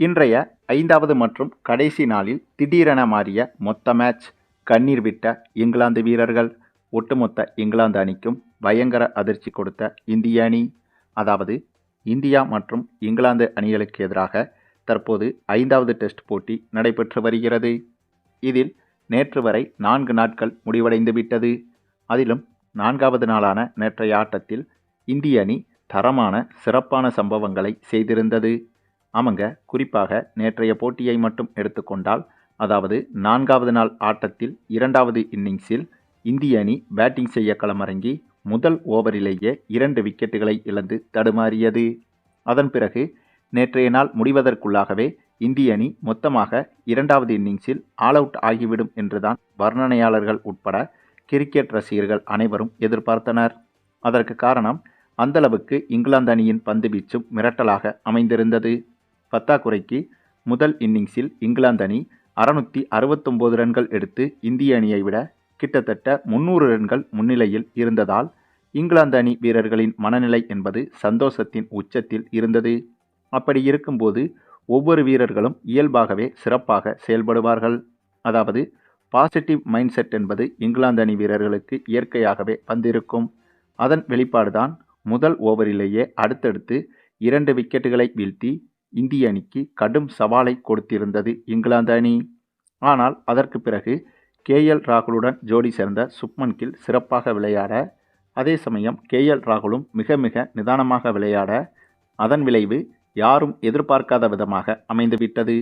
இன்றைய ஐந்தாவது மற்றும் கடைசி நாளில் திடீரென மாறிய மொத்த மேட்ச் கண்ணீர் விட்ட இங்கிலாந்து வீரர்கள் ஒட்டுமொத்த இங்கிலாந்து அணிக்கும் பயங்கர அதிர்ச்சி கொடுத்த இந்திய அணி அதாவது இந்தியா மற்றும் இங்கிலாந்து அணிகளுக்கு எதிராக தற்போது ஐந்தாவது டெஸ்ட் போட்டி நடைபெற்று வருகிறது. இதில் நேற்று வரை நான்கு நாட்கள் முடிவடைந்து விட்டது. அதிலும் நான்காவது நாளான நேற்றைய ஆட்டத்தில் இந்திய அணி தரமான சிறப்பான சம்பவங்களை செய்திருந்தது. ஆமாங்க. குறிப்பாக நேற்றைய போட்டியை மட்டும் எடுத்துக்கொண்டால் அதாவது நான்காவது நாள் ஆட்டத்தில் இரண்டாவது இன்னிங்ஸில் இந்திய அணி பேட்டிங் செய்ய களமிறங்கி முதல் ஓவரிலேயே இரண்டு விக்கெட்டுகளை இழந்து தடுமாறியது. அதன் பிறகு நேற்றைய நாள் முடிவதற்குள்ளாகவே இந்திய அணி மொத்தமாக இரண்டாவது இன்னிங்ஸில் ஆல் அவுட் ஆகிவிடும் என்றுதான் வர்ணனையாளர்கள் உட்பட கிரிக்கெட் ரசிகர்கள் அனைவரும் எதிர்பார்த்தனர். அதற்கு காரணம் அந்தளவுக்கு இங்கிலாந்து அணியின் பந்து வீச்சும் மிரட்டலாக அமைந்திருந்தது. பத்தாக்குறைக்கு முதல் இன்னிங்ஸில் இங்கிலாந்து அணி அறுநூற்றி அறுபத்தொம்போது ரன்கள் எடுத்து இந்திய அணியை விட கிட்டத்தட்ட முன்னூறு ரன்கள் முன்னிலையில் இருந்ததால் இங்கிலாந்து அணி வீரர்களின் மனநிலை என்பது சந்தோஷத்தின் உச்சத்தில் இருந்தது. அப்படி இருக்கும்போது ஒவ்வொரு வீரர்களும் இயல்பாகவே சிறப்பாக செயல்படுவார்கள். அதாவது பாசிட்டிவ் மைண்ட் செட் என்பது இங்கிலாந்து அணி வீரர்களுக்கு இயற்கையாகவே வந்திருக்கும். அதன் வெளிப்பாடுதான் முதல் ஓவரிலேயே அடுத்தடுத்து இரண்டு விக்கெட்டுகளை வீழ்த்தி இந்திய அணிக்கு கடும் சவாலை கொடுத்திருந்தது இங்கிலாந்து அணி. ஆனால் அதற்கு பிறகு கேஎல் ராகுலுடன் ஜோடி சேர்ந்த சுப்மன் கில் சிறப்பாக விளையாட அதே சமயம் கேஎல் ராகுலும் மிக மிக நிதானமாக விளையாட அதன் விளைவு யாரும் எதிர்பார்க்காத விதமாக அமைந்துவிட்டது.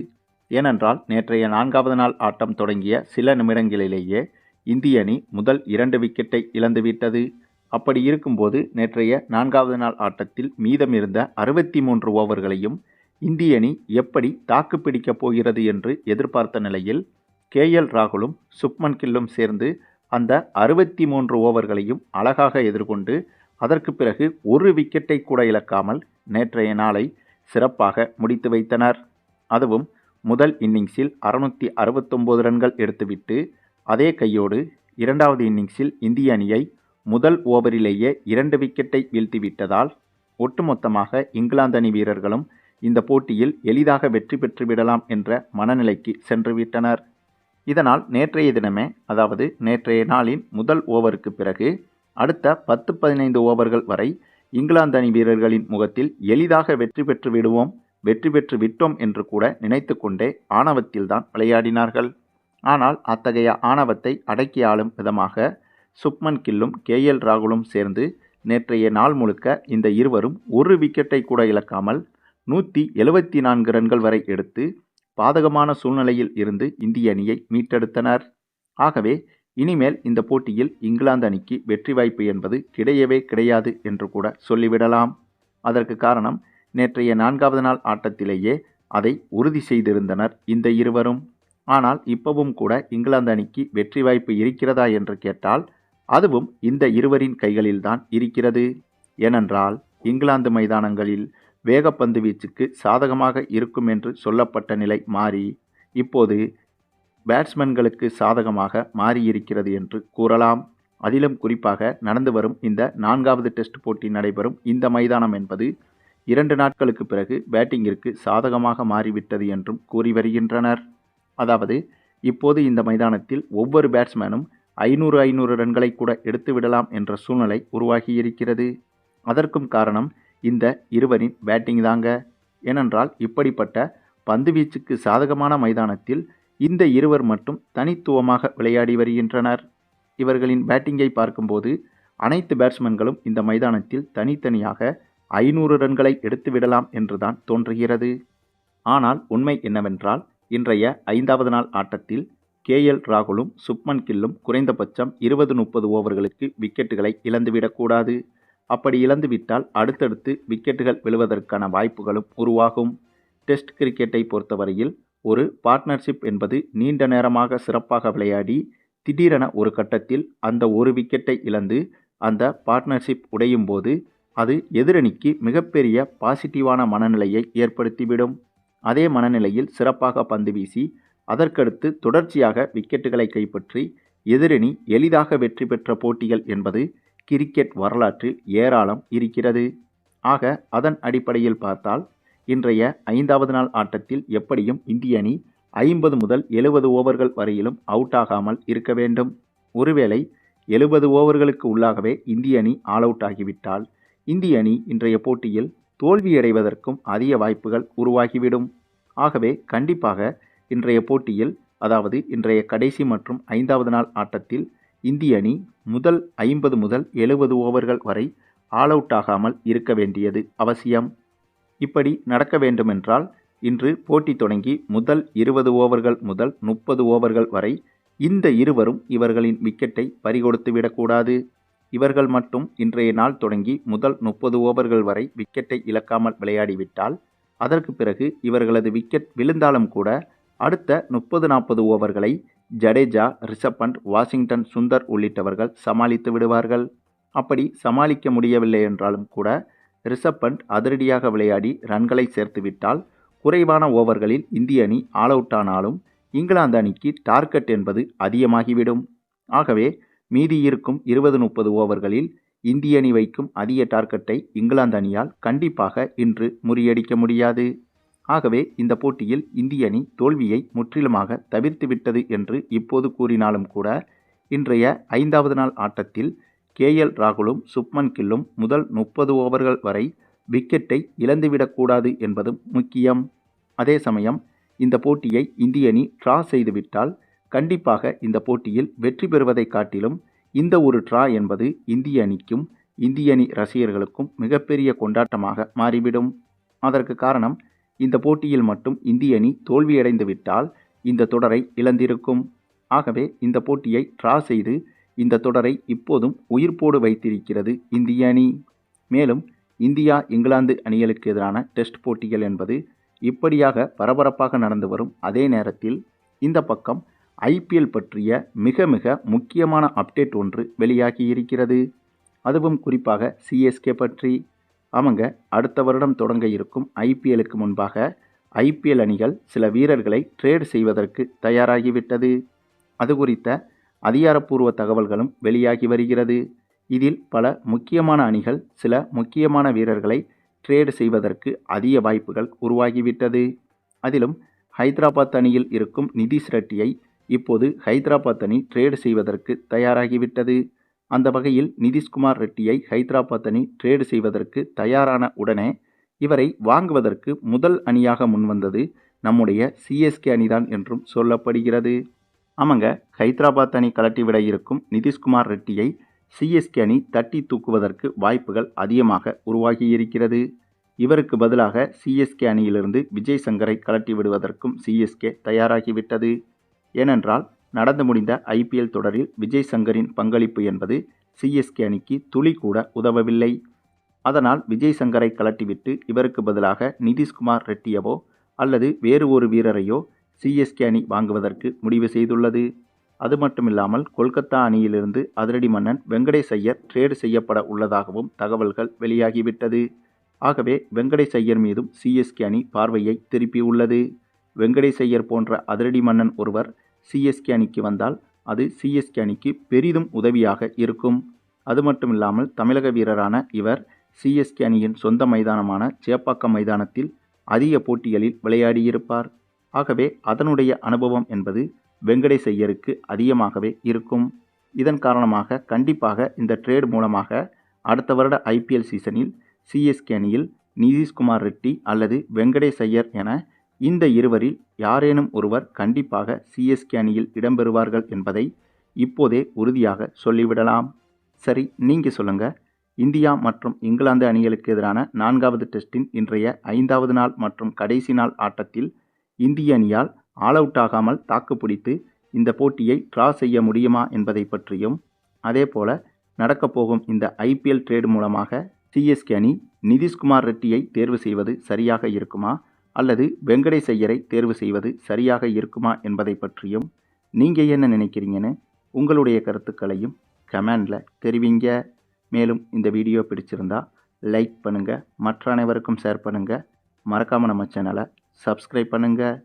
ஏனென்றால் நேற்றைய நான்காவது நாள் ஆட்டம் தொடங்கிய சில நிமிடங்களிலேயே இந்திய அணி முதல் இரண்டு விக்கெட்டை இழந்துவிட்டது. அப்படி இருக்கும்போது நேற்றைய நான்காவது நாள் ஆட்டத்தில் மீதமிருந்த அறுபத்தி மூன்று ஓவர்களையும் இந்திய அணி எப்படி தாக்கு பிடிக்கப் போகிறது என்று எதிர்பார்த்த நிலையில் கேஎல் ராகுலும் சுப்மன் கில்லும் சேர்ந்து அந்த அறுபத்தி மூன்று ஓவர்களையும் அழகாக எதிர்கொண்டு அதற்கு பிறகு ஒரு விக்கெட்டை கூட இழக்காமல் நேற்றைய நாளை சிறப்பாக முடித்து வைத்தனர். அதுவும் முதல் இன்னிங்ஸில் அறுநூற்றி அறுபத்தொம்போது ரன்கள் எடுத்துவிட்டு அதே கையோடு இரண்டாவது இன்னிங்ஸில் இந்திய அணியை முதல் ஓவரிலேயே இரண்டு விக்கெட்டை வீழ்த்திவிட்டதால் ஒட்டுமொத்தமாக இங்கிலாந்து அணி வீரர்களும் இந்த போட்டியில் எளிதாக வெற்றி பெற்றுவிடலாம் என்ற மனநிலைக்கு சென்றுவிட்டனர் இதனால் நேற்றைய தினமே அதாவது நேற்றைய நாளின் முதல் ஓவருக்கு பிறகு அடுத்த பத்து பதினைந்து ஓவர்கள் வரை இங்கிலாந்து அணி வீரர்களின் முகத்தில் எளிதாக வெற்றி பெற்று விடுவோம் வெற்றி பெற்று விட்டோம் என்று கூட நினைத்து கொண்டே ஆணவத்தில்தான் விளையாடினார்கள். ஆனால் அத்தகைய ஆணவத்தை அடக்கி ஆளும் விதமாக சுப்மன் கில்லும் கேஎல் ராகுலும் சேர்ந்து நேற்றைய நாள் முழுக்க இந்த இருவரும் ஒரு விக்கெட்டை கூட இழக்காமல் நூற்றி எழுபத்தி நான்கு ரன்கள் வரை எடுத்து பாதகமான சூழ்நிலையில் இருந்து இந்திய அணியை மீட்டெடுத்தனர். ஆகவே இனிமேல் இந்த போட்டியில் இங்கிலாந்து அணிக்கு வெற்றி வாய்ப்பு என்பது கிடையவே கிடையாது என்று கூட சொல்லிவிடலாம். அதற்கு காரணம் நேற்றைய நான்காவது நாள் ஆட்டத்திலேயே அதை உறுதி செய்திருந்தனர் இந்த இருவரும். ஆனால் இப்பவும் கூட இங்கிலாந்து அணிக்கு வெற்றி வாய்ப்பு இருக்கிறதா என்று கேட்டால் அதுவும் இந்த இருவரின் கைகளில்தான் இருக்கிறது. ஏனென்றால் இங்கிலாந்து மைதானங்களில் வேகப்பந்து வீச்சுக்கு சாதகமாக இருக்கும் என்று சொல்லப்பட்ட நிலை மாறி இப்போது பேட்ஸ்மேன்களுக்கு சாதகமாக மாறியிருக்கிறது என்று கூறலாம். அதிலும் குறிப்பாக நடந்து வரும் இந்த நான்காவது டெஸ்ட் போட்டி நடைபெறும் இந்த மைதானம் என்பது இரண்டு நாட்களுக்கு பிறகு பேட்டிங்கிற்கு சாதகமாக மாறிவிட்டது என்றும் கூறி வருகின்றனர். அதாவது இப்போது இந்த மைதானத்தில் ஒவ்வொரு பேட்ஸ்மேனும் ஐநூறு ஐநூறு ரன்களை கூட எடுத்து விடலாம் என்ற சூழ்நிலை உருவாகியிருக்கிறது. அதற்கும் காரணம் இந்த இருவரின் பேட்டிங் தாங்க. ஏனென்றால் இப்படிப்பட்ட பந்துவீச்சுக்கு சாதகமான மைதானத்தில் இந்த இருவர் மட்டும் தனித்துவமாக விளையாடி வருகின்றனர். இவர்களின் பேட்டிங்கை பார்க்கும்போது அனைத்து பேட்ஸ்மேன்களும் இந்த மைதானத்தில் தனித்தனியாக ஐநூறு ரன்களை எடுத்து விடலாம் என்றுதான் தோன்றுகிறது. ஆனால் உண்மை என்னவென்றால் இன்றைய ஐந்தாவது நாள் ஆட்டத்தில் கேஎல் ராகுலும் சுப்மன் கில்லும் குறைந்தபட்சம் இருபது முப்பது ஓவர்களுக்கு விக்கெட்டுகளை இழந்துவிடக்கூடாது. அப்படி இழந்துவிட்டால் அடுத்தடுத்து விக்கெட்டுகள் விழுவதற்கான வாய்ப்புகளும் உருவாகும். டெஸ்ட் கிரிக்கெட்டை பொறுத்தவரையில் ஒரு பார்ட்னர்ஷிப் என்பது நீண்ட நேரமாக சிறப்பாக விளையாடி திடீரென ஒரு கட்டத்தில் அந்த ஒரு விக்கெட்டை இழந்து அந்த பார்ட்னர்ஷிப் உடையும் போது அது எதிரணிக்கு மிகப்பெரிய பாசிட்டிவான மனநிலையை ஏற்படுத்திவிடும். அதே மனநிலையில் சிறப்பாக பந்து வீசி அதற்கடுத்து தொடர்ச்சியாக விக்கெட்டுகளை கைப்பற்றி எதிரணி எளிதாக வெற்றி பெற்ற போட்டிகள் என்பது கிரிக்கெட் வரலாற்றில் ஏராளம் இருக்கிறது. ஆக அதன் அடிப்படையில் பார்த்தால் இன்றைய ஐந்தாவது நாள் ஆட்டத்தில் எப்படியும் இந்திய அணி ஐம்பது முதல் எழுபது ஓவர்கள் வரையிலும் அவுட் ஆகாமல் இருக்க வேண்டும். ஒருவேளை எழுபது ஓவர்களுக்கு உள்ளாகவே இந்திய அணி ஆல் அவுட் ஆகிவிட்டால் இந்திய அணி இன்றைய போட்டியில் தோல்வியடைவதற்கும் அதிக வாய்ப்புகள் உருவாகிவிடும். ஆகவே கண்டிப்பாக இன்றைய போட்டியில் அதாவது இன்றைய கடைசி மற்றும் ஐந்தாவது நாள் ஆட்டத்தில் இந்திய அணி முதல் ஐம்பது முதல் எழுபது ஓவர்கள் வரை ஆல் அவுட் ஆகாமல் இருக்க வேண்டியது அவசியம். இப்படி நடக்க வேண்டுமென்றால் இன்று போட்டி தொடங்கி முதல் இருபது ஓவர்கள் முதல் முப்பது ஓவர்கள் வரை இந்த இருவரும் இவர்களின் விக்கெட்டை பறிகொடுத்து விடக்கூடாது. இவர்கள் மட்டும் இன்றைய நாள் தொடங்கி முதல் முப்பது ஓவர்கள் வரை விக்கெட்டை இழக்காமல் விளையாடிவிட்டால் அதற்கு பிறகு இவர்களது விக்கெட் விழுந்தாலும் கூட அடுத்த முப்பது நாற்பது ஓவர்களை ஜடேஜா ரிஷப் பண்ட் வாஷிங்டன் சுந்தர் உள்ளிட்டவர்கள் சமாளித்து விடுவார்கள். அப்படி சமாளிக்க முடியவில்லை என்றாலும் கூட ரிஷப் பண்ட் அதிரடியாக விளையாடி ரன்களை சேர்த்துவிட்டால் குறைவான ஓவர்களில் இந்திய அணி ஆல் அவுட் ஆனாலும் இங்கிலாந்து அணிக்கு டார்கெட் என்பது அதிகமாகிவிடும். ஆகவே மீதி இருக்கும் இருபது முப்பது ஓவர்களில் இந்திய அணி வைக்கும் அதிக டார்கெட்டை இங்கிலாந்து அணியால் கண்டிப்பாக இன்று முறியடிக்க முடியாது. ஆகவே இந்த போட்டியில் இந்திய அணி தோல்வியை முற்றிலுமாக தவிர்த்துவிட்டது என்று இப்போது கூறினாலும் கூட இன்றைய ஐந்தாவது நாள் ஆட்டத்தில் கேஎல் ராகுலும் சுப்மன் கில்லும் முதல் முப்பது ஓவர்கள் வரை விக்கெட்டை இழந்துவிடக்கூடாது என்பதும் முக்கியம். அதே சமயம் இந்த போட்டியை இந்திய அணி ட்ரா செய்துவிட்டால் கண்டிப்பாக இந்த போட்டியில் வெற்றி பெறுவதை காட்டிலும் இந்த ஒரு ட்ரா என்பது இந்திய அணிக்கும் இந்திய அணி ரசிகர்களுக்கும் மிகப்பெரிய கொண்டாட்டமாக மாறிவிடும். அதற்கு காரணம் இந்த போட்டியில் மட்டும் இந்திய அணி தோல்வியடைந்துவிட்டால் இந்த தொடரை இழந்திருக்கும். ஆகவே இந்த போட்டியை ட்ரா செய்து இந்த தொடரை இப்போதும் உயிர்ப்போடு வைத்திருக்கிறது இந்திய அணி. மேலும் இந்தியா இங்கிலாந்து அணிகளுக்கு எதிரான டெஸ்ட் போட்டிகள் என்பது இப்படியாக பரபரப்பாக நடந்து வரும் அதே நேரத்தில் இந்த பக்கம் ஐபிஎல் பற்றிய மிக மிக முக்கியமான அப்டேட் ஒன்று வெளியாகி இருக்கிறது அதுவும் குறிப்பாக சிஎஸ்கே பற்றி. ஆமாங்க. அடுத்த வருடம் தொடங்க இருக்கும் ஐபிஎலுக்கு முன்பாக ஐபிஎல் அணிகள் சில வீரர்களை ட்ரேடு செய்வதற்கு தயாராகிவிட்டது. அது குறித்த அதிகாரப்பூர்வ தகவல்களும் வெளியாகி வருகிறது. இதில் பல முக்கியமான அணிகள் சில முக்கியமான வீரர்களை ட்ரேடு செய்வதற்கு அதிக வாய்ப்புகள் உருவாகிவிட்டது. அதிலும் ஹைதராபாத் அணியில் இருக்கும் நிதிஷ் ரெட்டியை இப்போது ஹைதராபாத் அணி ட்ரேடு செய்வதற்கு தயாராகிவிட்டது. அந்த வகையில் நிதிஷ்குமார் ரெட்டியை ஹைதராபாத் அணி ட்ரேடு செய்வதற்கு தயாரான உடனே இவரை வாங்குவதற்கு முதல் அணியாக முன்வந்தது நம்முடைய சிஎஸ்கே அணிதான் என்றும் சொல்லப்படுகிறது. ஆமாங்க ஹைதராபாத் அணி கலட்டிவிட இருக்கும் நிதிஷ்குமார் ரெட்டியை சிஎஸ்கே அணி தட்டி தூக்குவதற்கு வாய்ப்புகள் அதிகமாக உருவாகியிருக்கிறது இவருக்கு பதிலாக சிஎஸ்கே அணியிலிருந்து விஜய் சங்கரை கலட்டி விடுவதற்கும் சிஎஸ்கே தயாராகிவிட்டது. ஏனென்றால் நடந்து முடிந்த ஐபிஎல் தொடரில் விஜய் சங்கரின் பங்களிப்பு என்பது சிஎஸ்கே அணிக்கு துளி கூட உதவவில்லை. அதனால் விஜய் சங்கரை கலட்டிவிட்டு இவருக்கு பதிலாக நிதிஷ்குமார் ரெட்டியவோ அல்லது வேறு ஒரு வீரரையோ சிஎஸ்கே அணி வாங்குவதற்கு முடிவு செய்துள்ளது. அது மட்டுமில்லாமல் கொல்கத்தா அணியிலிருந்து அதிரடி மன்னன் வெங்கடேஷ் ஐயர் ட்ரேடு செய்யப்பட உள்ளதாகவும் தகவல்கள் வெளியாகிவிட்டது. ஆகவே வெங்கடேஷ் ஐயர் மீதும் சிஎஸ்கே அணி பார்வையை திருப்பியுள்ளது வெங்கடேஷ் ஐயர் போன்ற அதிரடி மன்னன் ஒருவர் சிஎஸ்கே அணிக்கு வந்தால் அது சிஎஸ்கே அணிக்கு பெரிதும் உதவியாக இருக்கும். அது மட்டும் இல்லாமல் தமிழக வீரரான இவர் சிஎஸ்கே அணியின் சொந்த மைதானமான சேப்பாக்கம் மைதானத்தில் அதிக போட்டிகளில் விளையாடியிருப்பார். ஆகவே அதனுடைய அனுபவம் என்பது வெங்கடேஷ் ஐயருக்கு அதிகமாகவே இருக்கும். இதன் காரணமாக கண்டிப்பாக இந்த ட்ரேட் மூலமாக அடுத்த வருட ஐபிஎல் சீசனில் சிஎஸ்கே அணியில் நிதிஷ்குமார் ரெட்டி அல்லது வெங்கடேஷ் ஐயர் என இந்த இருவரில் யாரேனும் ஒருவர் கண்டிப்பாக சிஎஸ்கே அணியில் இடம்பெறுவார்கள் என்பதை இப்போதே உறுதியாக சொல்லிவிடலாம். சரி நீங்கள் சொல்லுங்கள் இந்தியா மற்றும் இங்கிலாந்து அணிகளுக்கு எதிரான நான்காவது டெஸ்டின் இன்றைய ஐந்தாவது நாள் மற்றும் கடைசி நாள் ஆட்டத்தில் இந்திய அணியால் ஆல் அவுட் ஆகாமல் தாக்குப்பிடித்து இந்த போட்டியை ட்ரா செய்ய முடியுமா என்பதை பற்றியும் அதேபோல நடக்கப்போகும் இந்த ஐபிஎல் ட்ரேட் மூலமாக சிஎஸ்கே அணி நிதிஷ்குமார் ரெட்டியை தேர்வு செய்வது சரியாக இருக்குமா அல்லது வெங்கடேஷ் ஐயரை தேர்வு செய்வது சரியாக இருக்குமா என்பதை பற்றியும் நீங்கள் என்ன நினைக்கிறீங்கன்னு உங்களுடைய கருத்துக்களையும் கமெண்டில் தெரிவிங்க. மேலும் இந்த வீடியோ பிடிச்சிருந்தா லைக் பண்ணுங்கள் மற்ற அனைவருக்கும் ஷேர் பண்ணுங்கள் மறக்காமல் நம்ம சேனலை சப்ஸ்கிரைப் பண்ணுங்கள்